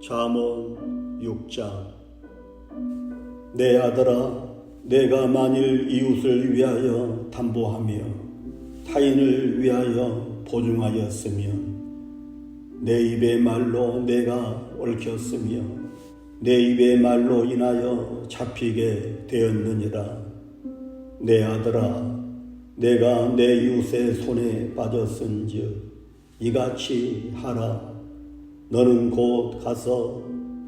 잠언 6장. 내 아들아 내가 만일 이웃을 위하여 담보하며 타인을 위하여 보증하였으면 내 입의 말로 내가 얽혔으며 내 입의 말로 인하여 잡히게 되었느니라. 내 아들아 내가 내 이웃의 손에 빠졌은즉 이같이 하라 너는 곧 가서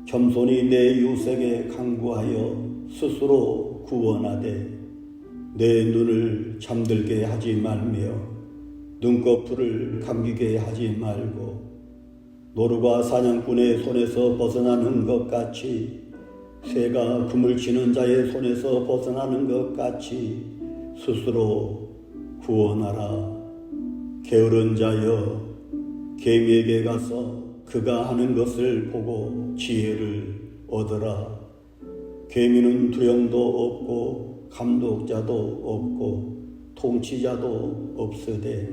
겸손히 내 이웃에게 강구하여 스스로 구원하되 내 눈을 잠들게 하지 말며 눈꺼풀을 감기게 하지 말고 노루가 사냥꾼의 손에서 벗어나는 것 같이 새가 그물 치는 자의 손에서 벗어나는 것 같이 스스로 구원하라. 게으른 자여 개미에게 가서 그가 하는 것을 보고 지혜를 얻어라. 개미는 두령도 없고 감독자도 없고 통치자도 없으되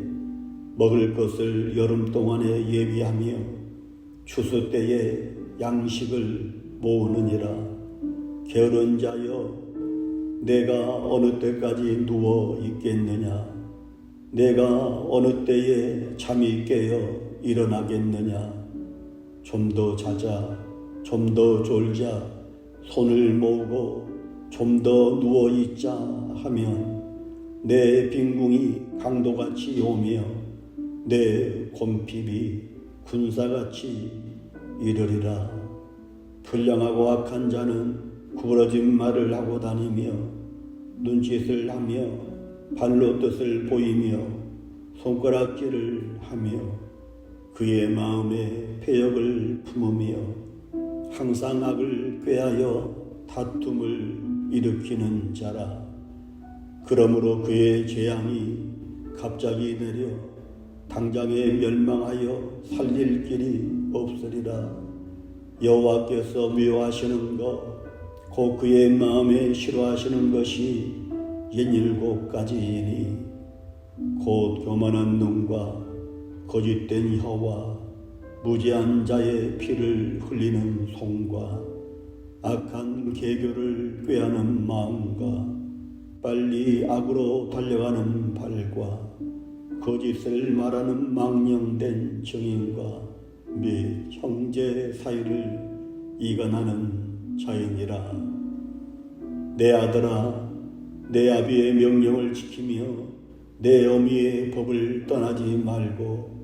먹을 것을 여름 동안에 예비하며 추수 때에 양식을 모으느니라. 게으른 자여 내가 어느 때까지 누워 있겠느냐? 내가 어느 때에 잠이 깨어 일어나겠느냐? 좀 더 자자, 좀 더 졸자, 손을 모으고 좀 더 누워 있자 하면 내 빈궁이 강도같이 오며 내 곰핍이 군사같이 이르리라. 불량하고 악한 자는 구부러진 말을 하고 다니며 눈짓을 하며 발로 뜻을 보이며 손가락질을 하며 그의 마음에 폐역을 품으며 항상 악을 꾀하여 다툼을 일으키는 자라. 그러므로 그의 재앙이 갑자기 내려 당장에 멸망하여 살릴 길이 없으리라. 여호와께서 미워하시는 것, 곧 그의 마음에 싫어하시는 것이 옛일곱 가지이니 곧 교만한 눈과 거짓된 혀와 무지한 자의 피를 흘리는 손과 악한 계교를 꾀하는 마음과 빨리 악으로 달려가는 발과 거짓을 말하는 망령된 정인과 및 형제 사이를 이간하는 자이니라. 내 아들아 내 아비의 명령을 지키며 내 어미의 법을 떠나지 말고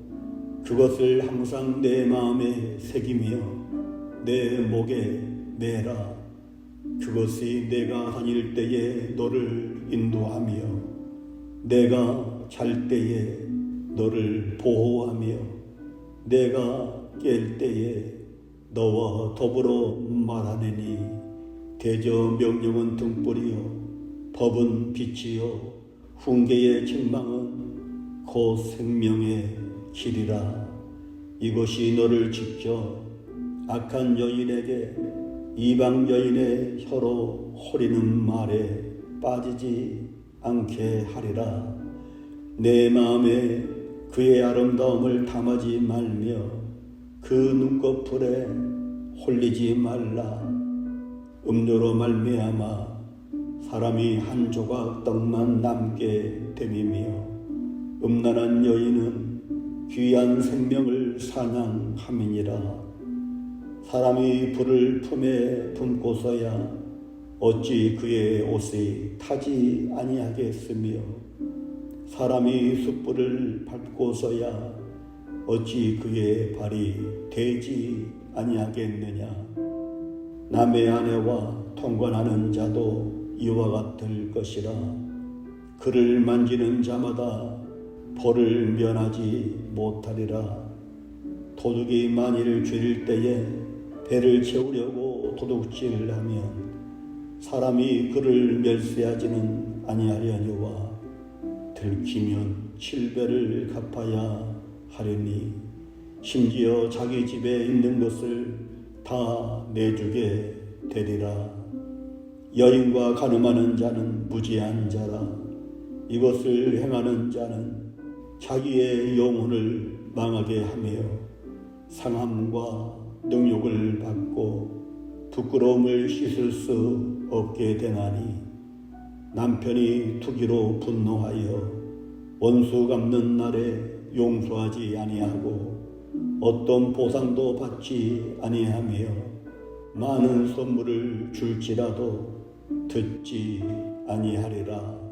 그것을 항상 내 마음에 새기며 내 목에 매라. 그것이 내가 다닐 때에 너를 인도하며 내가 잘 때에 너를 보호하며 내가 깰 때에 너와 더불어 말하느니 대저 명령은 등불이요 법은 빛이요 훈계의 책망은 곧 생명의 길이라. 이것이 너를 지켜 악한 여인에게 이방 여인의 혀로 호리는 말에 빠지지 않게 하리라. 내 마음에 그의 아름다움을 담하지 말며 그 눈꺼풀에 홀리지 말라. 음료로 말미암아 사람이 한 조각 떡만 남게 됨이며 음란한 여인은 귀한 생명을 사냥함이니라. 사람이 불을 품에 품고서야 어찌 그의 옷이 타지 아니하겠으며 사람이 숯불을 밟고서야 어찌 그의 발이 되지 아니하겠느냐. 남의 아내와 통관하는 자도 이와 같을 것이라. 그를 만지는 자마다 벌을 면하지 못하리라 도둑이 만일 죄를 때에 배를 채우려고 도둑질을 하면 사람이 그를 멸세하지는 아니하려니와 들키면 칠배를 갚아야 하려니 심지어 자기 집에 있는 것을 다 내주게 되리라. 여인과 가늠하는 자는 무지한 자라. 이것을 행하는 자는 자기의 영혼을 망하게 하며 상함과 능욕을 받고 부끄러움을 씻을 수 없게 되나니 남편이 투기로 분노하여 원수 갚는 날에 용서하지 아니하고 어떤 보상도 받지 아니하며 많은 선물을 줄지라도 듣지 아니하리라